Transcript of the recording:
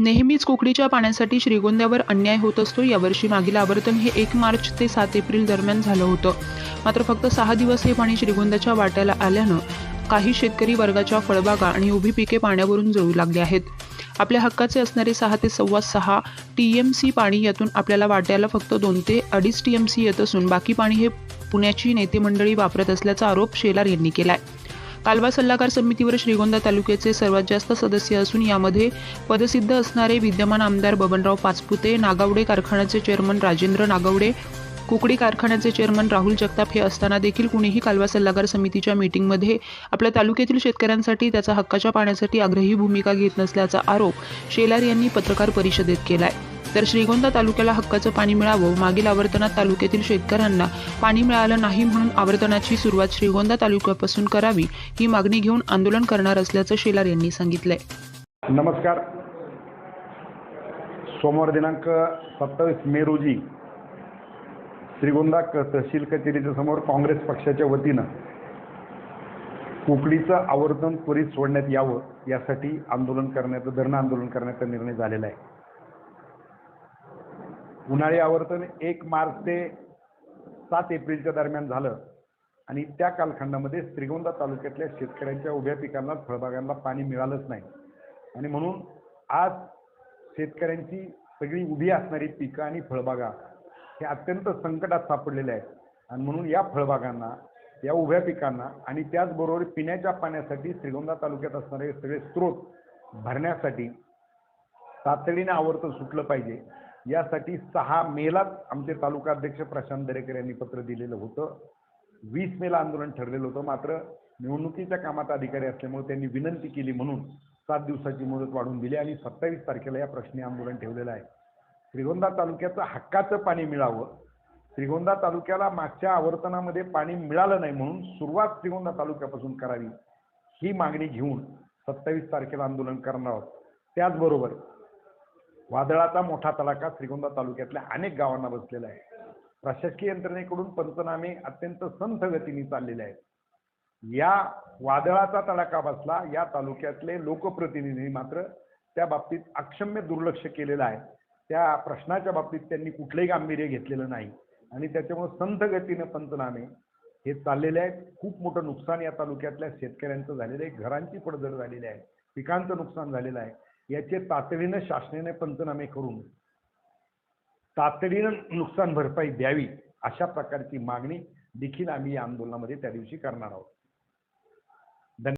नेहमीच कोकडीच्या पाण्यासाठी श्रीगोंद्यावर अन्याय होत असतो. यावर्षी मागील आवर्तन हे एक मार्च ते सात एप्रिल दरम्यान झालं होतं. मात्र फक्त सहा दिवस हे पाणी श्रीगोंद्याच्या वाट्याला आल्यानं काही शेतकरी वर्गाच्या फळबागा आणि उभी पिके पाण्यावरून जळू लागली आहेत. आपल्या हक्काचे असणारे सहा ते सव्वा सहा टी एम सी पाणी यातून आपल्याला वाट्याला फक्त दोन ते अडीच टी एम सी येत असून बाकी पाणी हे पुण्याची नेते मंडळी वापरत असल्याचा आरोप शेलार यांनी केला आहे कालवा सल्लागार समितीवर श्रीगोंदा तालुक्याचे सर्वात जास्त सदस्य असून यामध्ये पदसिद्ध असणारे विद्यमान आमदार बबनराव पाचपुते नागावडे कारखान्याचे चेअरमन राजेंद्र नागावडे कुकडी कारखान्याचे चेअरमन राहुल जगताप हे असताना देखील कुणीही कालवा सल्लागार समितीच्या मीटिंगमध्ये आपल्या तालुक्यातील शेतकऱ्यांसाठी त्याचा हक्काच्या पाण्यासाठी आग्रही भूमिका घेत नसल्याचा आरोप शेलार यांनी पत्रकार परिषदेत केला आहे तर श्रीगोंदा तालुक्याला हक्काचं पाणी मिळावं. मागील आवर्तनात तालुक्यातील शेतकऱ्यांना पाणी मिळालं नाही म्हणून आवर्तनाची सुरुवात श्रीगोंदा तालुक्यापासून करावी ही मागणी घेऊन आंदोलन करणार असल्याचं शेलार यांनी सांगितलंय. नमस्कार. सोमवार दिनांक सत्तावीस मे रोजी श्रीगोंदा तहसील कचेरीच्या समोर काँग्रेस पक्षाच्या वतीनं कुकडीचं आवर्तन त्वरित सोडण्यात यावं यासाठी आंदोलन करण्याचं धरणं आंदोलन करण्याचा निर्णय झालेला आहे. उन्हाळी आवर्तन एक मार्च ते सात एप्रिलच्या दरम्यान झालं. आणि त्या कालखंडामध्ये श्रीगोंदा तालुक्यातल्या शेतकऱ्यांच्या उभ्या पिकांना फळबागांना पाणी मिळालंच नाही. आणि म्हणून आज शेतकऱ्यांची सगळी उभी असणारी पिकं आणि फळबागा हे अत्यंत संकटात सापडलेले आहेत. आणि म्हणून या फळबागांना या उभ्या पिकांना आणि त्याचबरोबर पिण्याच्या पाण्यासाठी श्रीगोंदा तालुक्यात असणारे सगळे स्रोत भरण्यासाठी तातडीने आवर्तन सुटलं पाहिजे. यासाठी सहा मेलाच आमचे तालुका अध्यक्ष प्रशांत दरेकर यांनी पत्र दिलेलं होतं. वीस मेला आंदोलन ठरलेलं होतं. मात्र निवडणुकीच्या कामात अधिकारी असल्यामुळे त्यांनी विनंती केली म्हणून सात दिवसाची मुदत वाढवून दिली आणि सत्तावीस तारखेला या प्रश्नी आंदोलन ठेवलेलं आहे. श्रीगोंदा तालुक्याचं हक्काचं पाणी मिळावं. श्रीगोंदा तालुक्याला मागच्या आवर्तनामध्ये पाणी मिळालं नाही म्हणून सुरुवात श्रीगोंदा तालुक्यापासून करावी ही मागणी घेऊन सत्तावीस तारखेला आंदोलन करणार आहोत. त्याचबरोबर वादळाचा मोठा तडाखा श्रीगोंदा तालुक्यातल्या अनेक गावांना बसलेला आहे. प्रशासकीय यंत्रणेकडून पंचनामे अत्यंत संथ गतीने चाललेले आहेत. या वादळाचा तडाखा बसला या तालुक्यातले लोकप्रतिनिधी मात्र त्या बाबतीत अक्षम्य दुर्लक्ष केलेलं आहे. त्या प्रश्नाच्या बाबतीत त्यांनी कुठलंही गांभीर्य घेतलेलं नाही. आणि त्याच्यामुळे संथ गतीने पंचनामे हे चाललेले आहेत. खूप मोठं नुकसान या तालुक्यातल्या शेतकऱ्यांचं झालेलं आहे. घरांची पडझड झालेली आहे. पिकांचं नुकसान झालेलं आहे. याचे तातडीनं शासनाने पंचनामे करून तातडीनं नुकसान भरपाई द्यावी अशा प्रकारची मागणी देखील आम्ही या आंदोलनामध्ये त्या दिवशी करणार आहोत.